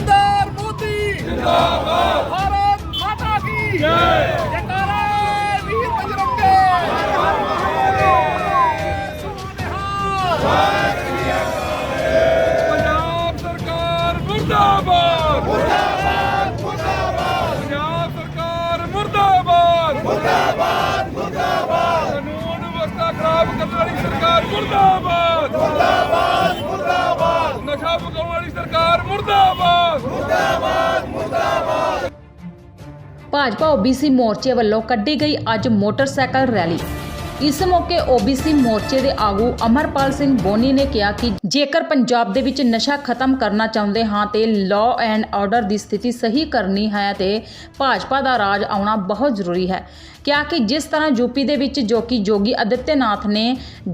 नरेंद्र मोदी। जिंदाबाद। भारत माता की। जय। पंजाब सरकार मुर्दाबाद। पंजाब सरकार मुर्दाबाद। मुर्दाबाद। मुर्दाबाद। खराब करने वाली सरकार मुर्दाबाद मुर्दाबाद। मुर्दाबाद। ਨਸ਼ਾ ਵਿਕਾਉਣ ਵਾਲੀ ਸਰਕਾਰ ਮੁਰਦਾਬਾਦ। ਭਾਜਪਾ ਓਬੀਸੀ ਮੋਰਚੇ ਵੱਲੋਂ ਕੱਢੀ ਗਈ ਅੱਜ ਮੋਟਰਸਾਈਕਲ ਰੈਲੀ। ਇਸ ਮੌਕੇ ਓਬੀਸੀ ਮੋਰਚੇ ਦੇ ਆਗੂ ਅਮਰਪਾਲ ਸਿੰਘ ਬੋਨੀ ਨੇ ਕਿਹਾ ਕਿ ਜੇਕਰ ਪੰਜਾਬ ਦੇ ਵਿੱਚ ਨਸ਼ਾ ਖਤਮ ਕਰਨਾ ਚਾਹੁੰਦੇ ਹਾਂ ਤੇ ਲਾਅ ਐਂਡ ਆਰਡਰ ਦੀ ਸਥਿਤੀ ਸਹੀ ਕਰਨੀ ਹੈ ਤੇ ਭਾਜਪਾ ਦਾ ਰਾਜ ਆਉਣਾ ਬਹੁਤ ਜ਼ਰੂਰੀ ਹੈ। ਕਿਹਾ ਕਿ ਜਿਸ ਤਰ੍ਹਾਂ ਯੂਪੀ ਦੇ ਵਿੱਚ ਜੋ ਕਿ ਜੋਗੀ ਆਦਿੱਤਿਆਨਾਥ ਨੇ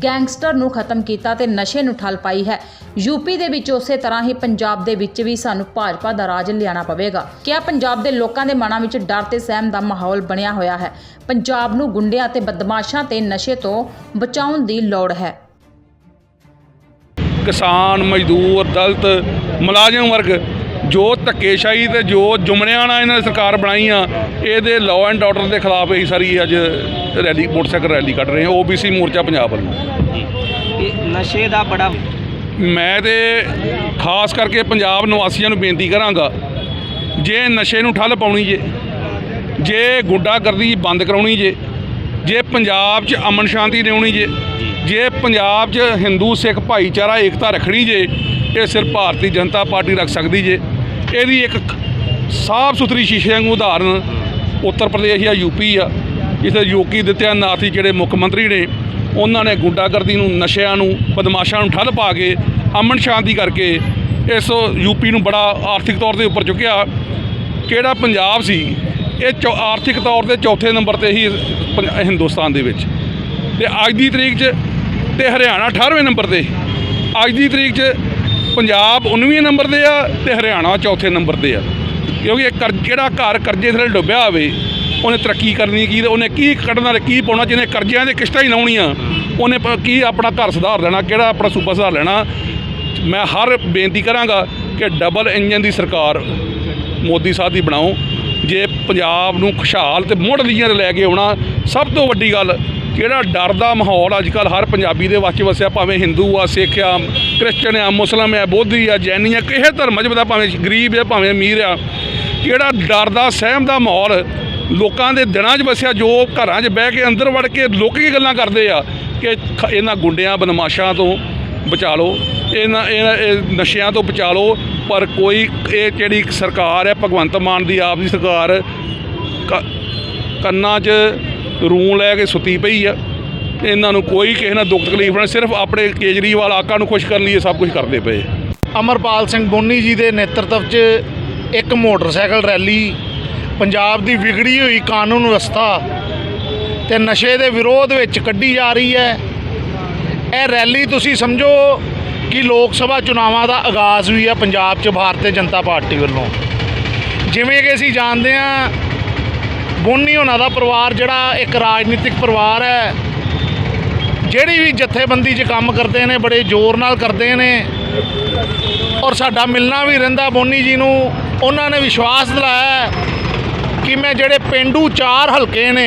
ਗੈਂਗਸਟਰ ਨੂੰ ਖਤਮ ਕੀਤਾ ਤੇ ਨਸ਼ੇ ਨੂੰ ਠੱਲ ਪਾਈ ਹੈ, ਯੂਪੀ ਦੇ ਵਿੱਚ ਉਸੇ ਤਰ੍ਹਾਂ ਹੀ ਪੰਜਾਬ ਦੇ ਵਿੱਚ ਵੀ ਸਾਨੂੰ ਭਾਜਪਾ ਦਾ ਰਾਜ ਲਿਆਣਾ ਪਵੇਗਾ। ਕਿਹਾ ਪੰਜਾਬ ਦੇ ਲੋਕਾਂ ਦੇ ਮਨਾਂ ਵਿੱਚ ਡਰ ਤੇ ਸਹਿਮ ਦਾ ਮਾਹੌਲ ਬਣਿਆ ਹੋਇਆ ਹੈ। ਪੰਜਾਬ ਨੂੰ ਗੁੰਡਿਆਂ ਤੇ ਬਦਮਾਸ਼ਾਂ ਤੇ ਨਸ਼ੇ ਤੋਂ ਬਚਾਉਣ ਦੀ ਲੋੜ ਹੈ। ਕਿਸਾਨ, ਮਜ਼ਦੂਰ, ਦਲਤ, ਮੁਲਾਜ਼ਮ ਵਰਗ ਜੋ ਧੱਕੇਸ਼ਾਹੀ ਤੇ ਜੋ ਜੁਮਣਿਆਂ ਨਾਲ ਇਹਨਾਂ ਨੇ ਸਰਕਾਰ ਬਣਾਈ ਆ ਇਹਦੇ ਲਾਅ ਐਂਡ ਆਰਡਰ ਦੇ ਖਿਲਾਫ ਇਹ ਸਾਰੀ ਅੱਜ ਰੈਲੀ ਮੋਟਰਸਾਈਕਲ ਰੈਲੀ ਕੱਢ ਰਹੇ ਹਾਂ ਓਬੀਸੀ ਮੋਰਚਾ ਪੰਜਾਬ ਵੱਲੋਂ। ਇਹ ਨਸ਼ੇ ਦਾ ਬੜਾ ਮੈਂ ਤੇ ਖਾਸ ਕਰਕੇ ਪੰਜਾਬ ਨਿਵਾਸੀਆਂ ਨੂੰ ਬੇਨਤੀ ਕਰਾਂਗਾ ਜੇ ਨਸ਼ੇ ਨੂੰ ਠੱਲ ਪਾਉਣੀ ਜੇ ਜੇ ਗੁੰਡਾਗਰਦੀ ਬੰਦ ਕਰਾਉਣੀ ਜੇ ਜੇ ਪੰਜਾਬ 'ਚ ਅਮਨ ਸ਼ਾਂਤੀ ਲਿਆਉਣੀ ਜੇ ਜੇ ਪੰਜਾਬ 'ਚ ਹਿੰਦੂ ਸਿੱਖ ਭਾਈਚਾਰਾ ਏਕਤਾ ਰੱਖਣੀ ਜੇ ਇਹ ਸਿਰਫ ਭਾਰਤੀ ਜਨਤਾ ਪਾਰਟੀ ਰੱਖ ਸਕਦੀ ਜੇ। ਇਹਦੀ ਇੱਕ ਸਾਫ਼ ਸੁਥਰੀ ਸ਼ੀਸ਼ੇ ਵਾਂਗੂ ਉਦਾਹਰਨ ਉੱਤਰ ਪ੍ਰਦੇਸ਼ ਜਾਂ ਯੂਪੀ ਆ, ਜਿੱਥੇ ਯੋਗੀ ਆਦਿੱਤਿਆਨਾਥ ਜੀ ਜਿਹੜੇ ਮੁੱਖ ਮੰਤਰੀ ਨੇ, ਉਹਨਾਂ ਨੇ ਗੁੰਡਾਗਰਦੀ ਨੂੰ, ਨਸ਼ਿਆਂ ਨੂੰ, ਬਦਮਾਸ਼ਾਂ ਨੂੰ ਠੱਲ ਪਾ ਕੇ ਅਮਨ ਸ਼ਾਂਤੀ ਕਰਕੇ ਇਸ ਯੂਪੀ ਨੂੰ ਬੜਾ ਆਰਥਿਕ ਤੌਰ ਤੇ ਉੱਪਰ ਚੁੱਕਿਆ। ਕਿਹੜਾ ਪੰਜਾਬ ਸੀ, ਇਹ ਚੌ- ਆਰਥਿਕ ਤੌਰ ਤੇ ਚੌਥੇ ਨੰਬਰ ਤੇ ਹੀ ਪੰਜ- ਹਿੰਦੁਸਤਾਨ ਦੇ ਵਿੱਚ। ਤੇ ਅੱਜ ਦੀ ਤਰੀਕ 'ਚ ਤੇ ਹਰਿਆਣਾ 18ਵੇਂ ਨੰਬਰ ਤੇ। ਅੱਜ ਦੀ ਤਰੀਕ 'ਚ ਪੰਜਾਬ 19ਵੇਂ ਨੰਬਰ ਤੇ ਆ ਤੇ ਹਰਿਆਣਾ ਚੌਥੇ ਨੰਬਰ ਤੇ ਆ। ਕਿਉਂਕਿ ਇਹ ਜਿਹੜਾ ਘਰ ਕਰਜ਼ੇ ਥੱਲੇ ਡੁੱਬਿਆ ਹੋਵੇ, ਉਹਨੇ ਤਰੱਕੀ ਕਰਨੀ ਕੀ ਤੇ ਉਹਨੇ ਕੀ ਕੱਢਣਾ ਤੇ ਕੀ ਪਾਉਣਾ, ਜਿਹਨੇ ਕਰਜ਼ਿਆਂ ਦੇ ਕਿਸ਼ਤਾਂ ਹੀ ਲਾਉਣੀਆਂ, ਉਹਨੇ ਕੀ ਆਪਣਾ ਘਰ ਸੁਧਾਰ ਲੈਣਾ, ਕਿਹੜਾ ਆਪਣਾ ਸੂਬਾ ਸੁਧਾਰ ਲੈਣਾ। ਮੈਂ ਹਰ ਬੇਨਤੀ ਕਰਾਂਗਾ ਕਿ ਡਬਲ ਇੰਜਨ ਦੀ ਸਰਕਾਰ ਮੋਦੀ ਸਾਹਿਬ ਦੀ ਬਣਾਓ। ਜੇ ਪੰਜਾਬ ਨੂੰ ਖੁਸ਼ਹਾਲ ਤੇ ਮੁੜ ਲੀਆਂ ਲੈ ਕੇ ਆਉਣਾ, ਸਭ ਤੋਂ ਵੱਡੀ ਗੱਲ ਕਿਹੜਾ ਡਰ ਦਾ ਮਾਹੌਲ ਅੱਜ ਕੱਲ ਹਰ ਪੰਜਾਬੀ ਦੇ ਵਿੱਚ ਵਸਿਆ, ਭਾਵੇਂ ਹਿੰਦੂ ਆ, ਸਿੱਖ ਆ, ਕ੍ਰਿਸਚਨ ਆ, ਮੁਸਲਮ ਆ, ਬੋਧੀ ਆ, ਜੈਨੀ ਆ, ਕਿਸੇ ਧਰਮ 'ਚ ਦਾ ਭਾਵੇਂ ਗਰੀਬ ਆ, ਭਾਵੇਂ ਅਮੀਰ ਆ, ਕਿਹੜਾ ਡਰ ਦਾ, ਸਹਿਮ ਦਾ ਮਾਹੌਲ ਲੋਕਾਂ ਦੇ ਦਿਨਾਂ 'ਚ ਵਸਿਆ, ਜੋ ਘਰਾਂ 'ਚ ਬਹਿ ਕੇ ਅੰਦਰ ਵੜ ਕੇ ਲੋਕ ਕੀ ਗੱਲਾਂ ਕਰਦੇ ਆ, ਕਿ ਖ- ਇਹਨਾਂ ਗੁੰਡਿਆਂ, ਬਦਮਾਸ਼ਾਂ ਤੋਂ ਬਚਾ ਲਓ, ਇਹਨਾਂ ਇਹਨਾਂ, ਇਹ ਨਸ਼ਿਆਂ ਤੋਂ ਬਚਾ ਲਓ, ਪਰ ਕੋਈ ਇਹ ਜਿਹੜੀ ਸਰਕਾਰ ਹੈ, ਭਗਵੰਤ ਮਾਨ ਦੀ, ਆਪ ਦੀ ਸਰਕਾਰ, ਕ- ਕੰਨਾਂ 'ਚ ਰੂੰ ਲੈ ਕੇ ਸੁੱਤੀ ਪਈ ਆ। ਇਹਨਾਂ ਨੂੰ ਕੋਈ ਕਿਸੇ ਨਾਲ ਦੁੱਖ ਤਕਲੀਫ ਨਾ, ਸਿਰਫ ਆਪਣੇ ਕੇਜਰੀਵਾਲ ਆਕਾ ਨੂੰ ਖੁਸ਼ ਕਰਨ ਲਈ ਇਹ ਸਭ ਕੁਝ ਕਰਦੇ ਪਏ। ਅਮਰਪਾਲ ਸਿੰਘ ਬੋਨੀ ਜੀ ਦੇ ਨੇਤਰਤਵ 'ਚ ਇੱਕ ਮੋਟਰਸਾਈਕਲ ਰੈਲੀ, ਪੰਜਾਬ ਦੀ ਵਿਗੜੀ ਹੋਈ ਕਾਨੂੰਨ ਵਿਵਸਥਾ ਤੇ ਨਸ਼ੇ ਦੇ ਵਿਰੋਧ ਵਿੱਚ ਕੱਢੀ ਜਾ ਰਹੀ ਹੈ। ਇਹ ਰੈਲੀ ਤੁਸੀਂ ਸਮਝੋ ਕਿ ਲੋਕ ਸਭਾ ਚੁਣਾਵਾਂ ਦਾ ਆਗਾਜ਼ ਵੀ ਆ ਪੰਜਾਬ 'ਚ, ਭਾਰਤੀ ਜਨਤਾ ਪਾਰਟੀ ਵੱਲੋਂ। ਜਿਵੇਂ ਕਿ ਅਸੀਂ ਜਾਣਦੇ ਹਾਂ ਬੋਨੀ ਉਹਨਾਂ ਦਾ ਪਰਿਵਾਰ, ਜਿਹੜਾ ਇੱਕ ਰਾਜਨੀਤਿਕ ਪਰਿਵਾਰ ਹੈ। ਜਿਹੜੀ ਵੀ ਜਥੇਬੰਦੀ 'ਚ ਕੰਮ ਕਰਦੇ ਨੇ, ਬੜੇ ਜ਼ੋਰ ਨਾਲ ਕਰਦੇ ਨੇ। ਔਰ ਸਾਡਾ ਮਿਲਣਾ ਵੀ ਰਹਿੰਦਾ ਬੋਨੀ ਜੀ ਨੂੰ। ਉਹਨਾਂ ਨੇ ਵਿਸ਼ਵਾਸ ਦਿਲਾਇਆ ਕਿ ਮੈਂ ਜਿਹੜੇ ਪਿੰਡੂ ਚਾਰ ਹਲਕੇ ਨੇ,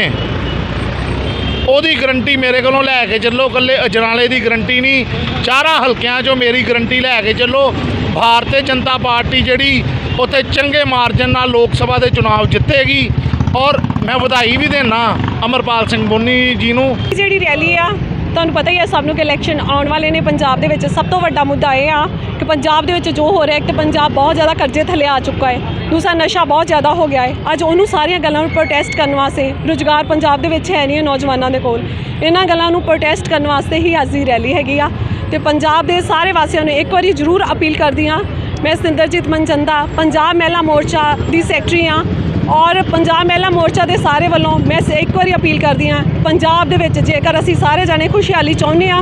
ਉਹਦੀ ਗਰੰਟੀ ਮੇਰੇ ਕੋਲੋਂ ਲੈ ਕੇ ਚੱਲੋ। ਕੱਲੇ ਅਜਨਾਲੇ ਦੀ ਗਰੰਟੀ ਨਹੀਂ, ਚਾਰਾਂ ਹਲਕਿਆਂ 'ਚੋਂ ਮੇਰੀ ਗਰੰਟੀ ਲੈ ਕੇ ਚੱਲੋ। ਭਾਰਤੀ ਜਨਤਾ ਪਾਰਟੀ ਜਿਹੜੀ, ਉੱਥੇ ਚੰਗੇ ਮਾਰਜਨ ਨਾਲ ਲੋਕ ਸਭਾ ਦੇ ਚੁਣਾਵ ਜਿੱਤੇਗੀ। ਔਰ ਮੈਂ ਵਧਾਈ ਵੀ ਦੇਣਾ ਅਮਰਪਾਲ ਸਿੰਘ ਬੋਨੀ ਜੀ ਨੂੰ। ਜਿਹੜੀ ਰੈਲੀ ਆ, ਤੁਹਾਨੂੰ ਪਤਾ ਹੀ ਹੈ ਸਭ ਨੂੰ ਕਿ ਇਲੈਕਸ਼ਨ ਆਉਣ ਵਾਲੇ ਨੇ, ਪੰਜਾਬ ਦੇ ਵਿੱਚ ਸਭ ਤੋਂ ਵੱਡਾ ਮੁੱਦਾ ਇਹ ਆ ਕਿ ਪੰਜਾਬ ਦੇ ਵਿੱਚ ਜੋ ਹੋ ਰਿਹਾ ਇੱਕ ਤਾਂ ਪੰਜਾਬ ਬਹੁਤ ਜ਼ਿਆਦਾ ਕਰਜ਼ੇ ਥੱਲੇ ਆ ਚੁੱਕਾ ਹੈ, ਦੂਸਰਾ ਨਸ਼ਾ ਬਹੁਤ ਜ਼ਿਆਦਾ ਹੋ ਗਿਆ ਹੈ। ਅੱਜ ਉਹਨੂੰ ਸਾਰੀਆਂ ਗੱਲਾਂ ਨੂੰ ਪ੍ਰੋਟੈਸਟ ਕਰਨ ਵਾਸਤੇ ਰੁਜ਼ਗਾਰ ਪੰਜਾਬ ਦੇ ਵਿੱਚ ਹੈ ਨਹੀਂ ਹੈ ਨੌਜਵਾਨਾਂ ਦੇ ਕੋਲ। ਇਹਨਾਂ ਗੱਲਾਂ ਨੂੰ ਪ੍ਰੋਟੈਸਟ ਕਰਨ ਵਾਸਤੇ ਹੀ ਅੱਜ ਦੀ ਰੈਲੀ ਹੈਗੀ ਆ ਤੇ ਪੰਜਾਬ ਦੇ ਸਾਰੇ ਵਾਸੀਆਂ ਨੂੰ ਇੱਕ ਵਾਰੀ ਜ਼ਰੂਰ ਅਪੀਲ ਕਰਦੀ ਹਾਂ। ਮੈਂ ਸਿੰਦਰਜੀਤ ਮਨਚੰਦਾ ਪੰਜਾਬ ਮਹਿਲਾ ਮੋਰਚਾ ਦੀ ਸੈਕਟਰੀ ਹਾਂ। ਔਰ ਪੰਜਾਬ ਮਹਿਲਾ ਮੋਰਚਾ ਦੇ ਸਾਰੇ ਵੱਲੋਂ ਮੈਂ ਸ- ਇੱਕ ਵਾਰੀ ਅਪੀਲ ਕਰਦੀ ਹਾਂ, ਪੰਜਾਬ ਦੇ ਵਿੱਚ ਜੇਕਰ ਅਸੀਂ ਸਾਰੇ ਜਾਣੇ ਖੁਸ਼ਹਾਲੀ ਚਾਹੁੰਦੇ ਹਾਂ,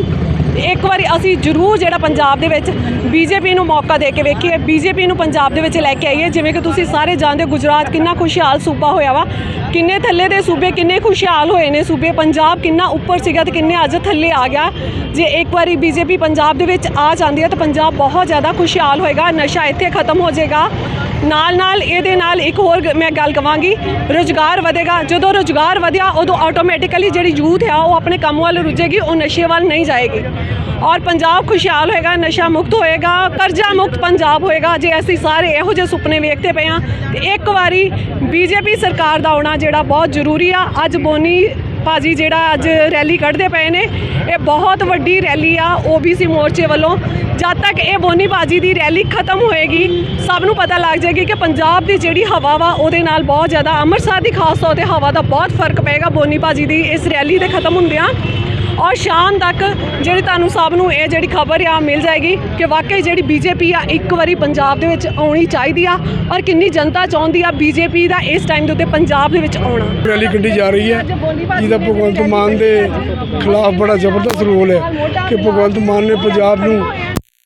ਇੱਕ ਵਾਰੀ ਅਸੀਂ ਜ਼ਰੂਰ ਜਿਹੜਾ ਪੰਜਾਬ ਦੇ ਵਿੱਚ ਬੀਜੇਪੀ ਨੂੰ ਮੌਕਾ ਦੇ ਕੇ ਵੇਖੀਏ, ਬੀਜੇਪੀ ਨੂੰ ਪੰਜਾਬ ਦੇ ਵਿੱਚ ਲੈ ਕੇ ਆਈਏ, ਜਿਵੇਂ ਕਿ ਤੁਸੀਂ ਸਾਰੇ ਜਾਣਦੇ ਹੋ ਗੁਜਰਾਤ ਕਿੰਨਾ ਖੁਸ਼ਹਾਲ ਸੂਬਾ ਹੋਇਆ ਵਾ, ਕਿੰਨੇ ਥੱਲੇ ਦੇ ਸੂਬੇ ਕਿੰਨੇ ਖੁਸ਼ਹਾਲ ਹੋਏ ਨੇ ਸੂਬੇ, ਪੰਜਾਬ ਕਿੰਨਾ ਉੱਪਰ ਸੀਗਾ ਤੇ ਕਿੰਨੇ ਅੱਜ ਥੱਲੇ ਆ ਗਿਆ, ਜੇ ਇੱਕ ਵਾਰੀ ਬੀਜੇਪੀ ਪੰਜਾਬ ਦੇ ਵਿੱਚ ਆ ਜਾਂਦੀ ਹੈ ਤਾਂ ਪੰਜਾਬ ਬਹੁਤ ਜ਼ਿਆਦਾ ਖੁਸ਼ਹਾਲ ਹੋਏਗਾ, ਨਸ਼ਾ ਇੱਥੇ ਖਤਮ ਹੋ ਜਾਏਗਾ ਨਾਲ ਨਾਲ ਇਹਦੇ ਨਾਲ ਇੱਕ ਹੋਰ ਗ- ਮੈਂ ਗੱਲ ਕਵਾਂਗੀ, ਰੋਜ਼ਗਾਰ ਵਧੇਗਾ। ਜਦੋਂ ਰੋਜ਼ਗਾਰ ਵਧਿਆ, ਉਦੋਂ ਆਟੋਮੈਟਿਕਲੀ ਜਿਹੜੀ ਯੂਥ ਆ ਉਹ ਆਪਣੇ ਕੰਮ ਵੱਲ ਰੁੱਝੇਗੀ, ਉਹ ਨਸ਼ੇ ਵੱਲ ਨਹੀਂ ਜਾਏਗੀ। ਔਰ ਪੰਜਾਬ ਖੁਸ਼ਹਾਲ ਹੋਏਗਾ, ਨਸ਼ਾ ਮੁਕਤ ਹੋਏਗਾ, ਕਰਜ਼ਾ ਮੁਕਤ ਪੰਜਾਬ ਹੋਏਗਾ। ਜੇ ਅਸੀਂ ਸਾਰੇ ਇਹੋ ਜਿਹੇ ਸੁਪਨੇ ਵੇਖਦੇ ਪਏ ਹਾਂ, ਤੇ ਇੱਕ ਵਾਰੀ ਬੀਜੇਪੀ ਸਰਕਾਰ ਦਾ ਆਉਣਾ ਜਿਹੜਾ ਬਹੁਤ ਜ਼ਰੂਰੀ ਆ। ਅੱਜ ਬੋਨੀ ਭਾਜੀ ਜਿਹੜਾ ਅੱਜ ਰੈਲੀ ਕੱਢਦੇ ਪਏ ਨੇ, ਇਹ ਬਹੁਤ ਵੱਡੀ ਰੈਲੀ ਆ ਓਬੀਸੀ ਮੋਰਚੇ ਵੱਲੋਂ। ਜਦ ਤੱਕ ਇਹ ਬੋਨੀ ਭਾਜੀ ਦੀ ਰੈਲੀ ਖਤਮ ਹੋਏਗੀ, ਸਭ ਨੂੰ ਪਤਾ ਲੱਗ ਜਾਏਗੀ ਕਿ ਪੰਜਾਬ ਦੀ ਜਿਹੜੀ ਹਵਾ ਵਾ, ਉਹਦੇ ਨਾਲ ਬਹੁਤ ਜ਼ਿਆਦਾ ਅੰਮ੍ਰਿਤਸਰ ਦੀ ਖਾਸ ਤੌਰ ਤੇ ਹਵਾ ਦਾ ਬਹੁਤ ਫ਼ਰਕ ਪਏਗਾ ਬੋਨੀ ਭਾਜੀ ਦੀ ਇਸ ਰੈਲੀ ਦੇ ਖਤਮ ਹੁੰਦਿਆਂ। ਔਰ ਸ਼ਾਮ ਤੱਕ ਜਿਹੜੀ ਤੁਹਾਨੂੰ ਸਭ ਨੂੰ ਇਹ ਜਿਹੜੀ ਖਬਰ ਆ ਮਿਲ ਜਾਏਗੀ ਕਿ ਵਾਕਈ ਜਿਹੜੀ ਬੀਜੇਪੀ ਆ, ਇੱਕ ਵਾਰੀ ਪੰਜਾਬ ਦੇ ਵਿੱਚ ਆਉਣੀ ਚਾਹੀਦੀ ਆ ਔਰ ਕਿੰਨੀ ਜਨਤਾ ਚਾਹੁੰਦੀ ਆ ਬੀਜੇਪੀ ਦਾ ਇਸ ਟਾਈਮ ਦੇ ਉੱਤੇ ਪੰਜਾਬ ਦੇ ਵਿੱਚ ਆਉਣਾ। ਰੈਲੀ ਕੱਢੀ ਜਾ ਰਹੀ ਹੈ, ਜਿਹਦਾ ਭਗਵੰਤ ਮਾਨ ਦੇ ਖਿਲਾਫ ਬੜਾ ਜ਼ਬਰਦਸਤ ਰੋਲ ਹੈ ਕਿ ਭਗਵੰਤ ਮਾਨ ਨੇ ਪੰਜਾਬ ਨੂੰ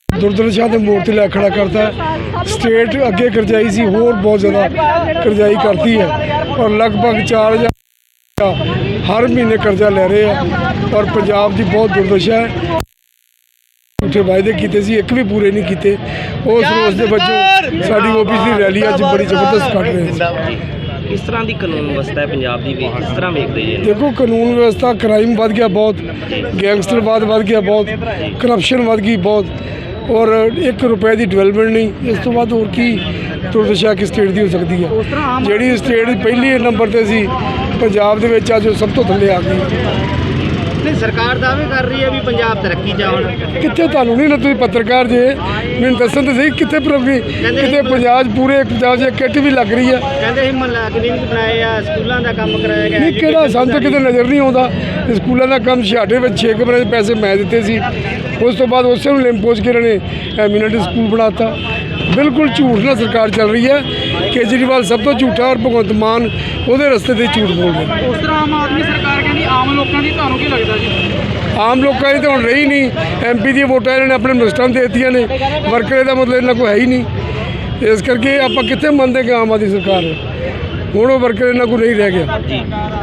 ਦੁਰਦਰਸ਼ਾ ਦੇ ਮੋੜ ਲੈ ਖੜਾ ਕਰਤਾ ਸਟੇਟ ਅੱਗੇ ਕਰਜਾਈ ਸੀ, ਹੋਰ ਬਹੁਤ ਜ਼ਿਆਦਾ ਕਰਜਾਈ ਕਰਤੀ ਹੈ। ਔਰ ਲਗਭਗ 4000 ਹਰ ਮਹੀਨੇ ਕਰਜ਼ਾ ਲੈ ਰਹੇ ਆ। ਔਰ ਪੰਜਾਬ ਦੀ ਬਹੁਤ ਦੁਰਦਸ਼ਾ ਹੈ। ਉੱਥੇ ਵਾਅਦੇ ਕੀਤੇ ਸੀ ਇੱਕ ਵੀ ਪੂਰੇ ਨਹੀਂ ਕੀਤੇ। ਉਸ ਰੋਸ ਦੇ ਵਜੋਂ ਸਾਡੀ ਓਬੀਸੀ ਰੈਲੀ ਅੱਜ ਬੜੀ ਜ਼ਬਰਦਸਤ ਕੱਢ ਰਹੇ ਸੀ ਕਿਸ ਤਰ੍ਹਾਂ ਦੀ ਕਾਨੂੰਨ ਵਿਵਸਥਾ ਹੈ ਪੰਜਾਬ ਦੀ ਵੇ? ਕਿਸ ਤਰ੍ਹਾਂ ਵੇਖਦੇ ਜੀ? ਦੇਖੋ ਕਾਨੂੰਨ ਵਿਵਸਥਾ ਕ੍ਰਾਈਮ ਵੱਧ ਗਿਆ ਬਹੁਤ ਗੈਂਗਸਟਰਵਾਦ ਵੱਧ ਗਿਆ ਬਹੁਤ ਕਰਪਸ਼ਨ ਵੱਧ ਗਈ ਬਹੁਤ ਔਰ 1 ਰੁਪਏ ਦੀ ਡਿਵੈਲਪਮੈਂਟ ਨਹੀਂ। ਇਸ ਤੋਂ ਬਾਅਦ ਹੋਰ ਕੀ ਦੁਰਦਸ਼ਾ ਕਿ ਸਟੇਟ ਦੀ ਹੋ ਸਕਦੀ ਹੈ? ਜਿਹੜੀ ਸਟੇਟ ਪਹਿਲੀ ਨੰਬਰ ਤੇ ਸੀ ਪੰਜਾਬ ਦੇ ਵਿੱਚ ਅੱਜ ਉਹ ਸਭ ਤੋਂ ਥੱਲੇ ਆ ਗਈ। ਨਹੀਂ ਸਰਕਾਰ ਦਾਅਵੇ ਕਰ ਰਹੀ ਹੈ ਵੀ ਪੰਜਾਬ ਤਰੱਕੀ ਚ ਕਿੱਥੇ ਤੁਹਾਨੂੰ ਨਹੀਂ ਨਾ ਤੁਸੀਂ ਪੱਤਰਕਾਰ ਜੇ? ਮੈਨੂੰ ਦੱਸਣ ਤੇ ਸਹੀ ਕਿੱਥੇ ਪ੍ਰੋਗਰੀ ਕਿਤੇ ਪੰਜਾਬ ਪੂਰੇ ਪੰਜਾਬ 'ਚ ਕਿੱਟ ਵੀ ਲੱਗ ਰਹੀ ਹੈ। ਕਹਿੰਦੇ ਸੀ ਮਹੱਲਾ ਕਲੀਨਿਕ ਬਣਾਏ ਆ ਸਕੂਲਾਂ ਦਾ ਕੰਮ ਕਰਾਇਆ ਗਿਆ ਨਹੀਂ ਕਿਹੜਾ ਸਾਨੂੰ ਕਿਤੇ ਨਜ਼ਰ ਨਹੀਂ ਆਉਂਦਾ। ਸਕੂਲਾਂ ਦਾ ਕੰਮ ਛਾੜੇ ਵਿੱਚ 6 ਕਮਰੇ ਦੇ ਪੈਸੇ ਮੈਂ ਦਿੱਤੇ ਸੀ। ਉਸ ਤੋਂ ਬਾਅਦ ਉਸੇ ਨੂੰ ਲਿੰਪੋਜ ਕੇ ਨੇ ਐਮਿਨਟ ਸਕੂਲ ਬਣਾਤਾ। ਬਿਲਕੁਲ ਝੂਠ ਨਾਲ ਸਰਕਾਰ ਚੱਲ ਰਹੀ ਹੈ। ਕੇਜਰੀਵਾਲ ਸਭ ਤੋਂ ਝੂਠਾ ਔਰ ਭਗਵੰਤ ਮਾਨ ਉਹਦੇ ਰਸਤੇ ਤੇ ਝੂਠ ਬੋਲ ਰਿਹਾ ਉਸ ਤਰ੍ਹਾਂ ਆਮ ਆਦਮੀ ਸਰਕਾਰ ਕਹਿੰਦੀ ਲੋਕਾਂ ਦੀ ਤੁਹਾਨੂੰ ਕੀ ਲੱਗਦਾ ਜੀ? ਆਮ ਲੋਕਾਂ ਦੀ ਤਾਂ ਹੁਣ ਰਹੀ ਨਹੀਂ। ਐਮਪੀ ਦੀਆਂ ਵੋਟਾਂ ਇਹਨਾਂ ਨੇ ਆਪਣੇ ਮਿਨਿਸਟਰਾਂ ਨੂੰ ਦੇ ਦਿੱਤੀਆਂ ਨੇ। ਵਰਕਰੇ ਦਾ ਮਤਲਬ ਇਹਨਾਂ ਕੋਲ ਹੈ ਹੀ ਨਹੀਂ। ਇਸ ਕਰਕੇ ਆਪਾਂ ਕਿੱਥੇ ਮੰਨਦੇ ਕਿ ਆਮ ਆਦਮੀ ਸਰਕਾਰ ਹੈ? ਹੁਣ ਉਹ ਵਰਕਰ ਇਹਨਾਂ ਕੋਲ ਨਹੀਂ ਰਹਿ ਗਿਆ। ਜੀ।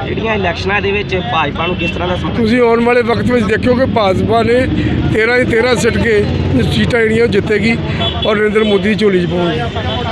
ਜਿਹੜੀਆਂ ਇਲੈਕਸ਼ਨਾਂ ਦੇ ਵਿੱਚ ਭਾਜਪਾ ਨੂੰ ਕਿਸ ਤਰ੍ਹਾਂ ਦਾ ਸਮਝ ਤੁਸੀਂ ਆਉਣ ਵਾਲੇ ਵਕਤ ਵਿੱਚ ਦੇਖਿਓ ਕਿ ਭਾਜਪਾ ਨੇ 13 ਦੀ 13 ਸਿੱਟ ਕੇ ਸੀਟਾਂ ਜਿਹੜੀਆਂ ਉਹ ਜਿੱਤੇਗੀ ਔਰ ਨਰਿੰਦਰ ਮੋਦੀ ਦੀ ਝੋਲੀ 'ਚ ਪਾਉਣਗੇ